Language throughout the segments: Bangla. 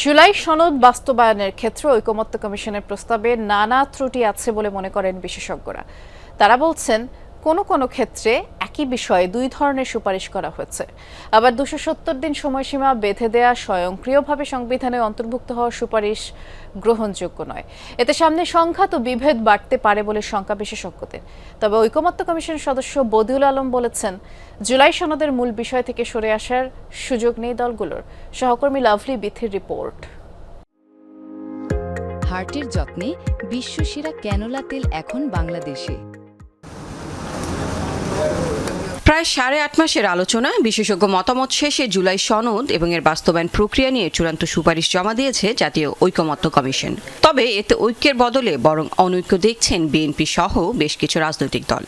জুলাই সনদ বাস্তবায়নের ক্ষেত্রে ঐকমত্য কমিশনের প্রস্তাবে নানা ত্রুটি আছে বলে মনে করেন বিশেষজ্ঞরা। তারা বলছেন, কোনো কোনো ক্ষেত্রে একই বিষয়ে দুই ধরনের সুপারিশ করা হয়েছে। আবার দুশো সত্তর দিন সময়সীমা বেঁধে দেয়া স্বয়ংক্রিয়ভাবে সংবিধানে অন্তর্ভুক্ত হওয়ার সুপারিশ গ্রহণযোগ্য নয়। এতে সামনে সংঘাত ও বিভেদ বাড়তে পারে বলে শঙ্কা বিশেষজ্ঞদের। তবে ঐকমত্য কমিশনের সদস্য বদিউল আলম বলেছেন, জুলাই সনদের মূল বিষয় থেকে সরে আসার সুযোগ নেই দলগুলোর। সহকর্মী লাভলি বিথির রিপোর্ট। হার্টের যত্নে বিশ্বসেরা ক্যানোলা তেল এখন বাংলাদেশে। প্রায় সাড়ে আট মাসের আলোচনা বিশেষজ্ঞ মতামত শেষে জুলাই সনদ এবং এর বাস্তবায়ন প্রক্রিয়া নিয়ে চূড়ান্ত সুপারিশ জমা দিয়েছে জাতীয় ঐক্যমত্য কমিশন। তবে এতে ঐক্যের বদলে বরং অনৈক্য দেখছেন বিএনপি সহ বেশ কিছু রাজনৈতিক দল।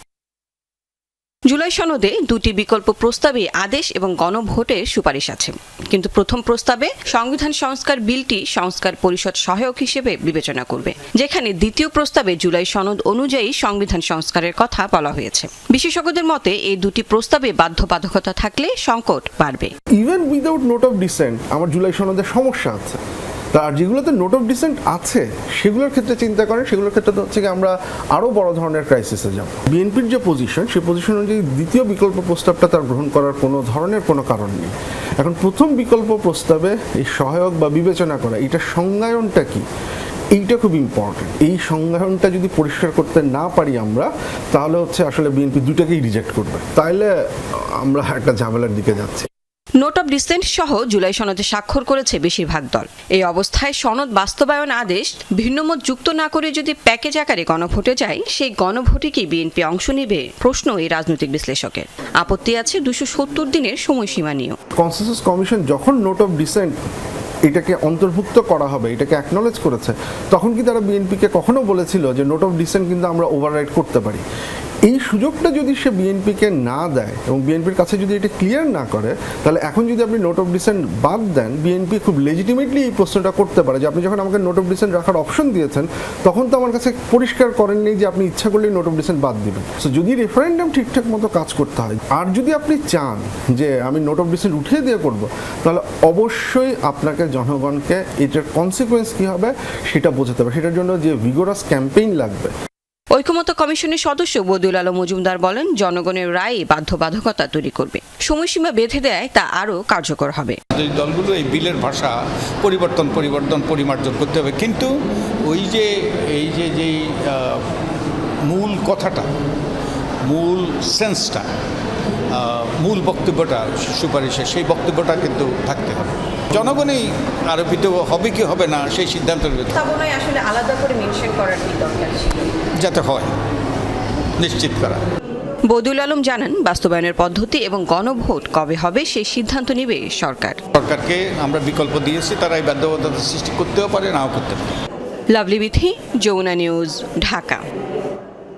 জুলাই সনদে দুটি বিকল্প প্রস্তাবে আদেশ এবং গণভোটের সুপারিশ আছে। কিন্তু প্রথম প্রস্তাবে সংবিধান সংস্কার বিলটি সংস্কার পরিষদ সহায়ক হিসেবে বিবেচনা করবে, যেখানে দ্বিতীয় প্রস্তাবে জুলাই সনদ অনুযায়ী সংবিধান সংস্কারের কথা বলা হয়েছে। বিশেষজ্ঞদের মতে, এই দুটি প্রস্তাবে বাধ্যবাধকতা থাকলে সংকট বাড়বে। Even without note of dissent আমার জুলাই সনদের সমস্যা আছে। আর যেগুলোতে নোট অফ ডিসেন্ট আছে, সেগুলোর ক্ষেত্রে চিন্তা করেন, সেগুলোর ক্ষেত্রে তো হচ্ছে আমরা আরও বড় ধরনের ক্রাইসিসে যাব। বিএনপির যে পজিশন সেই পজিশন অনুযায়ী দ্বিতীয় বিকল্প প্রস্তাবটা তার গ্রহণ করার কোনো ধরনের কোনো কারণ নেই। এখন প্রথম বিকল্প প্রস্তাবে এই সহায়ক বা বিবেচনা করা এটার সংজ্ঞায়নটা কি? এইটা খুব ইম্পর্টেন্ট এই সংজ্ঞায়নটা যদি পরিষ্কার করতে না পারি আমরা, তাহলে হচ্ছে আসলে বিএনপি দুটাকেই রিজেক্ট করবে। তাইলে আমরা একটা ঝামেলার দিকে যাচ্ছি। নোট অফ ডিসেন্ট সহ জুলাই সনদে স্বাক্ষর করেছে বেশিরভাগ দল। এই অবস্থায় সনদ বাস্তবায়ন আদেশ ভিন্নমত যুক্ত না করে যদি প্যাকেজ আকারে গণভোটে যায়, সেই গণভোটে কি বিএনপি অংশ নেবে? প্রশ্ন এই রাজনৈতিক বিশ্লেষকের। আপত্তি আছে দুশো সত্তর দিনের সময়সীমা নিয়েও। কনসেনসাস কমিশন যখন নোট অফ ডিসেন্ট এটাকে অন্তর্ভুক্ত করা হবে, এটাকে অ্যাকনলেজ করেছে, তখন কি তারা বিএনপিকে কখনো বলেছিল যে নোট অফ ডিসেন্ট কিন্তু আমরা ওভাররাইড করতে পারি? এই সুযোগটা যদি সে বিএনপিকে না দেয় এবং বিএনপির কাছে যদি এটা ক্লিয়ার না করে, তাহলে এখন যদি আপনি নোট অফ ডিসেন্ট বাদ দেন বিএনপি খুব লেজিটিমেটলি এই প্রশ্নটা করতে পারে যে আপনি যখন আমাকে নোট অফ ডিসেন্ট রাখার অপশন দিয়েছেন, তখন তো আমার কাছে পরিষ্কার করেননি যে আপনি ইচ্ছা করলেই নোট অফ ডিসেন্ট বাদ দিবেন। সো যদি রেফারেন্ডাম ঠিকঠাক মতো কাজ করতে হয়, আর যদি আপনি চান যে আমি নোট অফ ডিসেন্ট উঠিয়ে দিয়ে করব, তাহলে অবশ্যই আপনাকে জনগণকে এটার কনসিকুয়েন্স কী হবে সেটা বোঝাতে হবে। সেটার জন্য যে ভিগোরাস ক্যাম্পেইন লাগবে। ঐকমত্য কমিশনের সদস্য বদিউল আলম মজুমদার বলেন, জনগণের রায় বাধ্যবাধকতা তৈরি করবে। সময়সীমা বেঁধে দেয়, তা আরও কার্যকর হবে। যে দলগুলো এই বিলের ভাষা, পরিবর্তন পরিবর্তন, পরিমার্জন করতে হবে। কিন্তু ওই যে, এই যে, যেই মূল কথাটা, মূল সেন্সটা মূল বক্তব্যটা সুপারিশে সেই বক্তব্যটা কিন্তু থাকতে হবে। জনগণই আরোপিত হবে কি হবে না সেই সিদ্ধান্ত আসলে আলাদা করে মেনশন করার কি দরকার ছিল? যাতে হয় নিশ্চিত করা। বদিউল আলম জানান বাস্তবায়নের পদ্ধতি এবং গণভোট কবে হবে সেই সিদ্ধান্ত নেবে সরকার। সরকারকে আমরা বিকল্প দিয়েছি তারা এই বাধ্যবাধকতা সৃষ্টি করতেও পারে নাও করতে পারে। Lovely Bithi Jamuna news Dhaka.